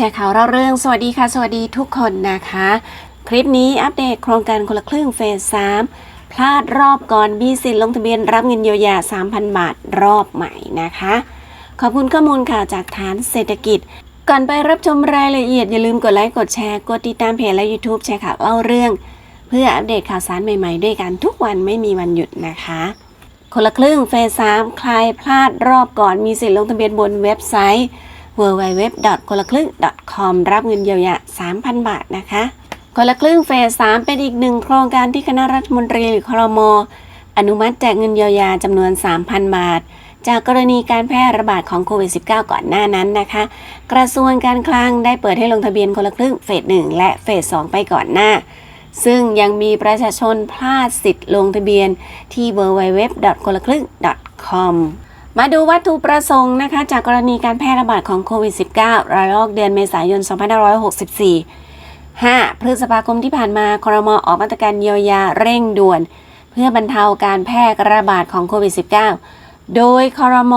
แชร์ข่าวเราเรื่อง สวัสดีค่ะ สวัสดีทุกคนนะคะ คลิปนี้อัปเดตโครงการคนละครึ่งเฟส 3 พลาดรอบก่อนมีสิทธิ์ลงทะเบียนรับเงินเยียวยา 3,000 บาทรอบใหม่นะคะ ขอบคุณข้อมูลข่าวจากฐานเศรษฐกิจ ก่อนไปรับชมรายละเอียด อย่าลืมกดไลค์กดแชร์กดติดตามเพจและ YouTube แชร์ข่าวเล่าเรื่อง เพื่ออัปเดตข่าวสารใหม่ๆ ด้วยกันทุกวันไม่มีวันหยุดนะคะคนละครึ่งเฟส 3 ใครพลาดรอบก่อนมีสิทธิ์ลงทะเบียนบนเว็บไซต์ w w w คนละครึ่ง .com รับเงินเยียวยา 3,000 บาทนะคะ คนละครึ่งเฟส 3 เป็นอีกหนึ่งโครงการที่คณะรัฐมนตรีหรือครม อนุมัติแจกเงินเยียวยาจำนวน 3,000 บาท จากกรณีการแพร่ระบาดของโควิด -19 ก่อนหน้านั้นนะคะ กระทรวงการคลังได้เปิดให้ลงทะเบียนคนละครึ่งเฟส 1 และเฟส 2 ไปก่อนหน้าซึ่งยังมีประชาชนพลาดสิทธิ์ลงทะเบียนที่ www. คนละครึ่ง .com มาดูวัตถุประสงค์นะคะ จากกรณีการแพร่ระบาดของโควิด -19 ระลอกเดือนเมษายน 2564 5. พฤษภาคมที่ผ่านมาครมออกมาตรการเยียวยาเร่งด่วน เพื่อบรรเทาการแพร่ระบาดของโควิด -19 โดยครม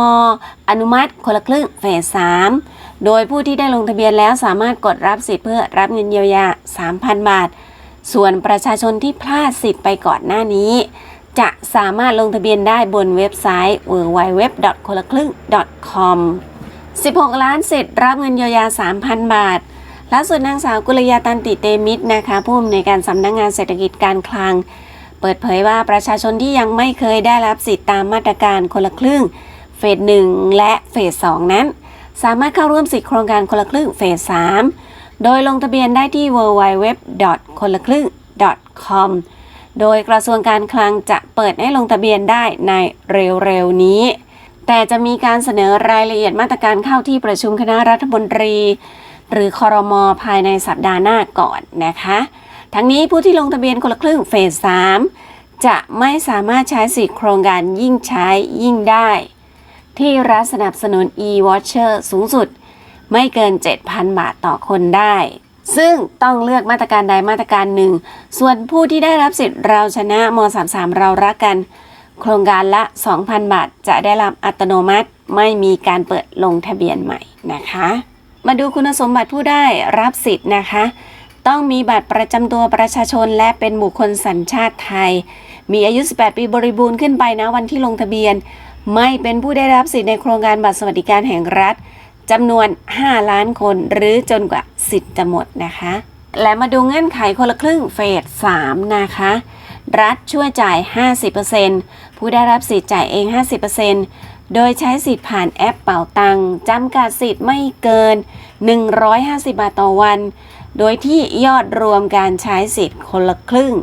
อนุมัติคนละครึ่งเฟส 3 โดยผู้ที่ได้ลงทะเบียนแล้วสามารถกดรับสิทธิ์เพื่อรับเงินเยียวยา 3,000 บาท ส่วนประชาชนที่พลาดสิทธิ์ไปก่อนหน้านี้ จะสามารถลงทะเบียนได้บนเว็บไซต์ www. คนละครึ่ง .com 16 ล้านสิทธิ์รับเงินเยียวยา 3,000 บาทล่าสุดนางสาวกุลยาตันติเตมิตรนะคะผู้อำนวยการสำนักงงานเศรษฐกิจการคลัง เปิดเผยว่าประชาชนที่ยังไม่เคยได้รับสิทธิตามมาตรการคนละครึ่งเฟส1และเฟส2นั้น สามารถเข้าร่วมสิทธิโครงการคนละครึ่งเฟส3โดยลงทะเบียนได้ที่ www. คนละครึ่ง .com โดยกระทรวงการคลังจะเปิดให้ลงทะเบียนได้ในเร็วๆนี้ แต่จะมีการเสนอรายละเอียดมาตรการเข้าที่ประชุมคณะรัฐมนตรี หรือคอรมอภายในสัปดาห์หน้าก่อนนะคะ ทั้งนี้ผู้ที่ลงทะเบียนคนละครึ่งเฟส 3 จะไม่สามารถใช้สิทธิโครงการยิ่งใช้ยิ่งได้ ที่รัฐสนับสนุน e-voucher สูงสุด ไม่เกิน 7,000 บาทต่อคนได้ ซึ่งต้องเลือกมาตรการใดมาตรการหนึ่ง ส่วนผู้ที่ได้รับสิทธิ์เราชนะม .33 เรารักกัน โครงการละ 2,000 บาท จะได้รับอัตโนมัติ ไม่มีการเปิดลงทะเบียนใหม่นะคะ มาดูคุณสมบัติผู้ได้รับสิทธิ์นะคะ ต้องมีบัตรประจำตัวประชาชนและเป็นบุคคลสัญชาติไทย มีอายุ 18 ปีบริบูรณ์ขึ้นไปนะวันที่ลงทะเบียน ไม่เป็นผู้ได้รับสิทธิ์ในโครงการบัตรสวัสดิการแห่งรัฐ จำนวน 5 ล้านคนหรือจนกว่าสิทธิ์จะหมดนะคะ และมาดูเงื่อนไขคนละครึ่งเฟส 3 นะคะ รัฐช่วยจ่าย 50%ผู้ได้รับสิทธิ์จ่ายเอง 50%โดยใช้สิทธิ์ผ่านแอปเป่าตังจำกัดสิทธิ์ไม่เกิน 150 บาทต่อวัน โดยที่ยอดรวมการใช้สิทธิ์คนละครึ่ง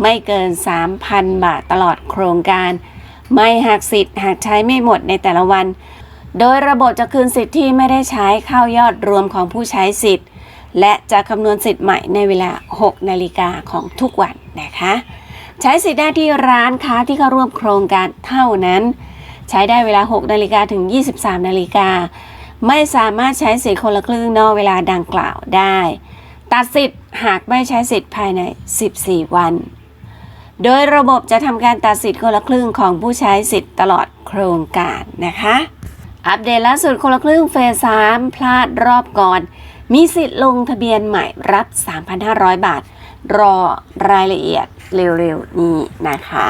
ไม่เกิน 3,000 บาทตลอดโครงการ ไม่หักสิทธิ์หากใช้ไม่หมดในแต่ละวัน โดยระบบจะคืนสิทธิ์ที่ไม่ได้ใช้เข้ายอดรวมของผู้ใช้สิทธิ์ และจะคำนวณสิทธิ์ใหม่ในเวลา 6 นาฬิกาของทุกวันนะคะ ใช้สิทธิ์ได้ที่ร้านค้าที่เข้าร่วมโครงการเท่านั้น ใช้ได้เวลา 6 นาฬิกาถึง 23 นาฬิกา ไม่สามารถใช้สิทธิ์คนละครึ่งนอกเวลาดังกล่าวได้ ตัดสิทธิ์หากไม่ใช้สิทธิ์ภายใน 14 วัน โดยระบบจะทำการตัดสิทธิ์คนละครึ่งของผู้ใช้สิทธิ์ตลอดโครงการนะคะ อัปเดตล่าสุดคนละครึ่งเฟส3พลาดรอบก่อน มีสิทธิ์ลงทะเบียนใหม่รับ 3,500 บาท รอรายละเอียดเร็วๆ นี้นะคะ